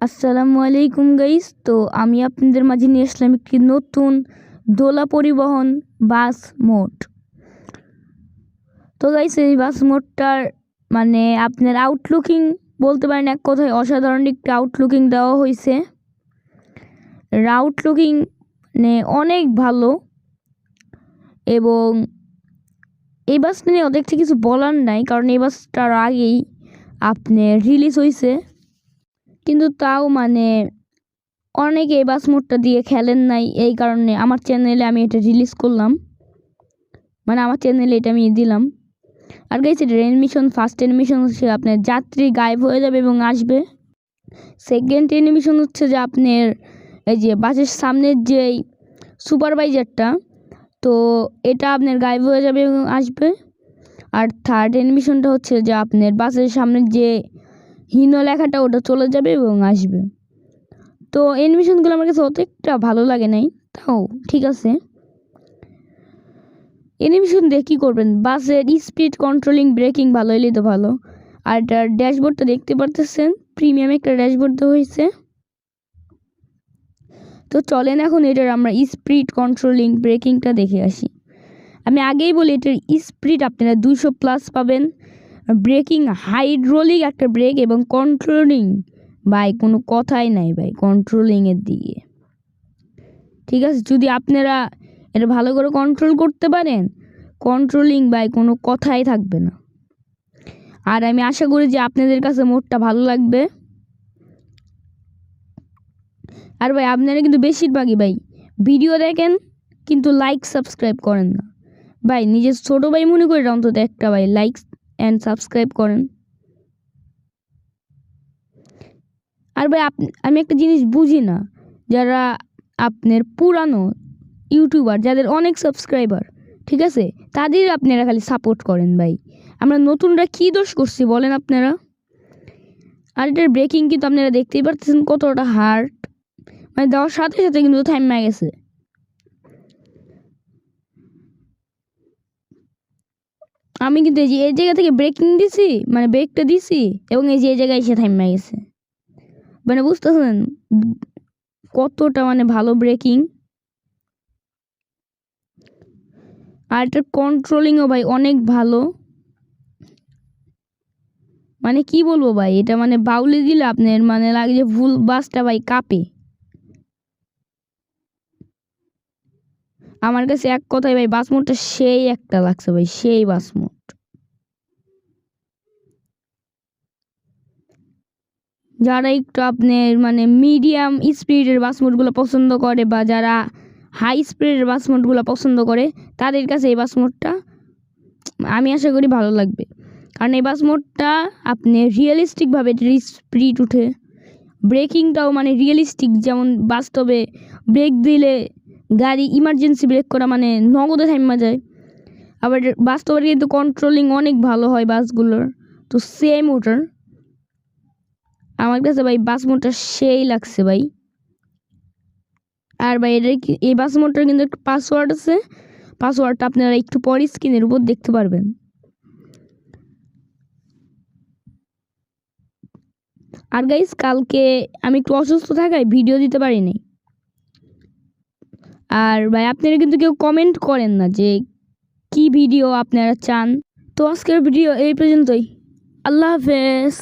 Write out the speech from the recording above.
আসসালামু আলাইকুম গাইস। তো আমি আপনাদের মাঝে নিয়ে আসলাম একটি নতুন দোলা পরিবহন বাস মোড। তো গাইস, এই বাস মোডটার মানে আপনার আউটলুকিং বলতে পারেন এক কথায় অসাধারণ একটি আউটলুকিং দেওয়া হয়েছে আউটলুকিং মানে অনেক ভালো এবং এই বাসটা নিয়ে অনেকটা কিছু বলার নাই, কারণ এই বাসটার আগেই আপনার রিলিজ হয়েছে কিন্তু তাও মানে অনেকে এই বাস মোডটা দিয়ে খেলেন নাই এই কারণে আমার চ্যানেলে আমি এটা রিলিজ করলাম। মানে আমার চ্যানেলে এটা আমি দিলাম। আর গাইছে এটা অ্যানিমেশন ফার্স্ট অ্যানিমেশন হচ্ছে আপনার যাত্রী গায়েব হয়ে যাবে এবং আসবে। সেকেন্ড অ্যানিমেশন হচ্ছে যে আপনার এই যে বাসের সামনের যে সুপারভাইজারটা তো এটা আপনার গায়েব হয়ে যাবে এবং আসবে। আর থার্ড অ্যানিমেশনটা হচ্ছে যে আপনার বাসের সামনের যে হীন লেখাটা ওটা চলে যাবে এবং আসবে। তো অ্যানিমেশনগুলো আমার কাছে অতটা ভালো লাগে নাই, তাও ঠিক আছে। অ্যানিমেশন দিয়ে কী করবেন? বাসের স্পিড কন্ট্রোলিং ব্রেকিং ভালো হলেই তো ভালো। আর এটার ড্যাশবোর্ডটা দেখতে পারতেছেন প্রিমিয়াম একটা ড্যাশবোর্ড দেওয়া হয়েছে। তো চলেন এখন এটার আমরা স্পিড কন্ট্রোলিং ব্রেকিংটা দেখে আসি। আমি আগেই বলি, এটার স্পিড আপনারা দুশো প্লাস পাবেন। ব্রেকিং, হাইড্রোলিক একটা ব্রেক এবং কন্ট্রোলিং, ভাই, কোনো কথাই নাই, ভাই, কন্ট্রোলিংয়ের দিকে। ঠিক আছে? যদি আপনারা এটা ভালো করে কন্ট্রোল করতে পারেন, কন্ট্রোলিং, ভাই, কোনো কথাই থাকবে না। আর আমি আশা করি যে আপনাদের কাছে মোটটা ভালো লাগবে। আর ভাই, আপনারা কিন্তু বেশিরভাগই, ভাই, ভিডিও দেখেন, কিন্তু লাইক সাবস্ক্রাইব করেন না। ভাই, নিজের ছোটো ভাই মনে করে অন্তত একটা, ভাই লাইক অ্যান্ড সাবস্ক্রাইব করেন। আর ভাই আমি একটা জিনিস বুঝি না, যারা আপনার পুরানো ইউটিউবার, যাদের অনেক সাবস্ক্রাইবার ঠিক আছে? তাদের আপনারা খালি সাপোর্ট করেন ভাই। আমরা নতুনরা কী দোষ করছি বলেন আপনারা? আর এটার ব্রেকিং কিন্তু আপনারা দেখতেই পারতেছেন কতটা হার্ড মানে দেওয়ার সাথে সাথে কিন্তু থাইমা গেছে। আমি কিন্তু এই যে, এই জায়গা থেকে ব্রেকিং দিছি মানে ব্রেকটা দিছি, এবং এই যে, এই জায়গায় এসে থাইমা গেছে। মানে বুঝতেছেন, কতটা মানে ভালো ব্রেকিং আর এটার কন্ট্রোলিংও ভাই অনেক ভালো। মানে কি বলব ভাই, এটা মানে বাউলে দিলে আপনার মানে লাগে যে ভুল বাসটা ভাই কাঁপে। আমার কাছে এক কথাই ভাই বাস মোটটা সেই একটা লাগছে ভাই, সেই বাস মোট যারা একটু আপনার মানে মিডিয়াম স্পিডের বাস মোটগুলো পছন্দ করে বা যারা হাই স্পিডের বাস মোটগুলো পছন্দ করে, তাদের কাছে এই বাস মোটটা আমি আশা করি ভালো লাগবে। কারণ এই বাস মোটটা আপনি রিয়েলিস্টিকভাবে স্পিড উঠে। ব্রেকিংটাও মানে রিয়েলিস্টিক যেমন বাস্তবে ব্রেক দিলে গাড়ি ইমার্জেন্সি ব্রেক করা মানে নগদে থাইমা যায়। আবার বাস্তবে কিন্তু কন্ট্রোলিং অনেক ভালো হয় বাসগুলোর। তো সেম ওটার আমার কাছে ভাই বাস মোটর সেই লাগছে ভাই। আর ভাই এটা এই বাস মোটর কিন্তু একটা পাসওয়ার্ড আছে। পাসওয়ার্ডটা আপনারা একটু পরে স্ক্রিনের উপর দেখতে পারবেন। আর গাইস কালকে আমি একটু অসুস্থ থাকায় ভিডিও দিতে পারিনি। আর ভাই, আপনারা কিন্তু কেউ কমেন্ট করেন না যে কি ভিডিও আপনারা চান। তো আজকের ভিডিও এই পর্যন্তই। আল্লাহ হাফেজ।